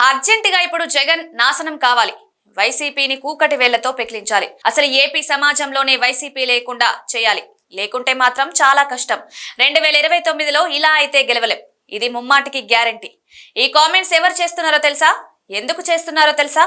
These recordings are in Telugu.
అర్జెంటుగా ఇప్పుడు జగన్ నాశనం కావాలి. వైసీపీని కూకటి వేళ్ళతో పెకిలించాలి. అసలు ఏపీ సమాజంలోనే వైసీపీ లేకుండా చేయాలి. లేకుంటే మాత్రం చాలా కష్టం. రెండు వేల ఇరవై తొమ్మిదిలో ఇలా అయితే గెలవలేం. ఇది ముమ్మాటికి గ్యారంటీ. ఈ కామెంట్స్ ఎవరు చేస్తున్నారో తెలుసా? ఎందుకు చేస్తున్నారో తెలుసా?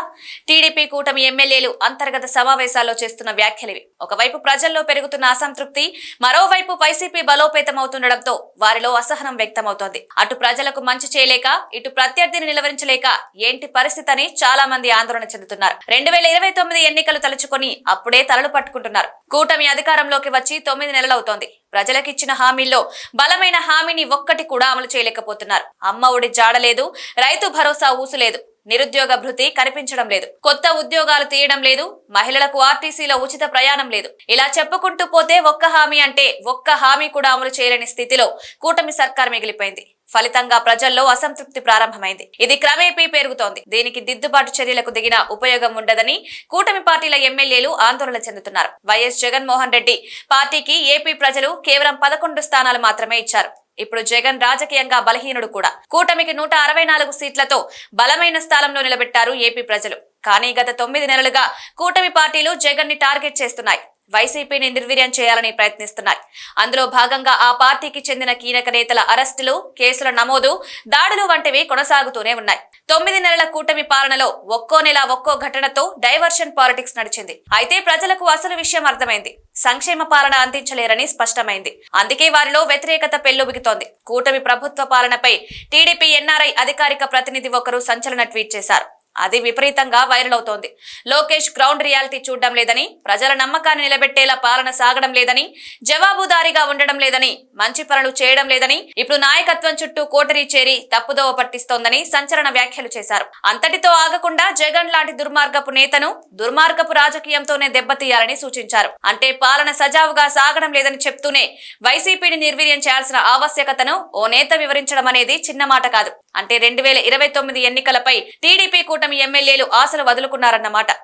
టీడీపీ కూటమి ఎమ్మెల్యేలు అంతర్గత సమావేశాల్లో చేస్తున్న వ్యాఖ్యలివి ఒకవైపు ప్రజల్లో పెరుగుతున్న అసంతృప్తి మరోవైపు వైసీపీ బలోపేతం అవుతుండడంతో వారిలో అసహనం వ్యక్తమవుతోంది. అటు ప్రజలకు మంచి చేయలేక ఇటు ప్రత్యర్థిని నిలవరించలేక ఏంటి పరిస్థితి అని చాలా మంది ఆందోళన చెందుతున్నారు. రెండు వేల ఇరవై తొమ్మిది ఎన్నికలు తలుచుకొని అప్పుడే తలలు పట్టుకుంటున్నారు. కూటమి అధికారంలోకి వచ్చి తొమ్మిది నెలలవుతోంది. ప్రజలకిచ్చిన హామీల్లో బలమైన హామీని ఒక్కటి కూడా అమలు చేయలేకపోతున్నారు. అమ్మ ఒడి జాడలేదు రైతు భరోసా ఊసులేదు. నిరుద్యోగ భృతి కనిపించడం లేదు. కొత్త ఉద్యోగాలు తీయడం లేదు. మహిళలకు ఆర్టీసీలో ఉచిత ప్రయాణం లేదు. ఇలా చెప్పుకుంటూ పోతే ఒక్క హామీ అంటే ఒక్క హామీ కూడా అమలు చేయలేని స్థితిలో కూటమి సర్కార్ మిగిలిపోయింది. ఫలితంగా ప్రజల్లో అసంతృప్తి ప్రారంభమైంది. ఇది క్రమేపీ పెరుగుతోంది. దీనికి దిద్దుబాటు చర్యలకు దిగిన ఉపయోగం ఉండదని కూటమి పార్టీల ఎమ్మెల్యేలు ఆందోళన చెందుతున్నారు. వైఎస్ జగన్మోహన్ రెడ్డి పార్టీకి ఏపీ ప్రజలు కేవలం పదకొండు స్థానాలు మాత్రమే ఇచ్చారు. ఇప్పుడు జగన్ రాజకీయంగా బలహీనుడు కూడా. కూటమికి నూట అరవై నాలుగు సీట్లతో బలమైన స్థానంలో నిలబెట్టారు ఏపీ ప్రజలు. కానీ గత తొమ్మిది నెలలుగా కూటమి పార్టీలు జగన్ని టార్గెట్ చేస్తున్నాయి. వైసీపీని నిర్వీర్యం చేయాలని ప్రయత్నిస్తున్నాయి. అందులో భాగంగా ఆ పార్టీకి చెందిన కీలక నేతల అరెస్టులు కేసుల నమోదు దాడులు వంటివి కొనసాగుతూనే ఉన్నాయి. తొమ్మిది నెలల కూటమి పాలనలో ఒక్కో నెల ఒక్కో ఘటనతో డైవర్షన్ పాలిటిక్స్ నడిచింది. అయితే ప్రజలకు అసలు విషయం అర్థమైంది. సంక్షేమ పాలన అందించలేరని స్పష్టమైంది. అందుకే వారిలో వ్యతిరేకత పెల్లుబిగుతోంది కూటమి ప్రభుత్వ పాలనపై టీడీపీ ఎన్ఆర్ఐ అధికారిక ప్రతినిధి ఒకరు సంచలన ట్వీట్ చేశారు. అది విపరీతంగా వైరల్ అవుతోంది. లోకేష్ గ్రౌండ్ రియాలిటీ చూడడం లేదని ప్రజల నమ్మకాన్ని నిలబెట్టేలా పాలన సాగడం లేదని జవాబుదారీగా ఉండడం లేదని మంచి పనులు చేయడం లేదని ఇప్పుడు నాయకత్వం చుట్టూ కోటరీ చేరి తప్పుదోవ పట్టిస్తోందని సంచలన వ్యాఖ్యలు చేశారు. అంతటితో ఆగకుండా జగన్ లాంటి దుర్మార్గపు నేతను దుర్మార్గపు రాజకీయంతోనే దెబ్బతీయాలని సూచించారు. అంటే పాలన సజావుగా సాగడం లేదని చెప్తూనే వైసీపీని నిర్వీర్యం చేయాల్సిన ఆవశ్యకతను ఓ నేత వివరించడం అనేది చిన్న మాట కాదు. అంటే రెండు వేల ఇరవై తొమ్మిది ఎన్నికలపై టీడీపీ కూటమి ఎమ్మెల్యేలు ఆశలు వదులుకున్నారన్నమాట.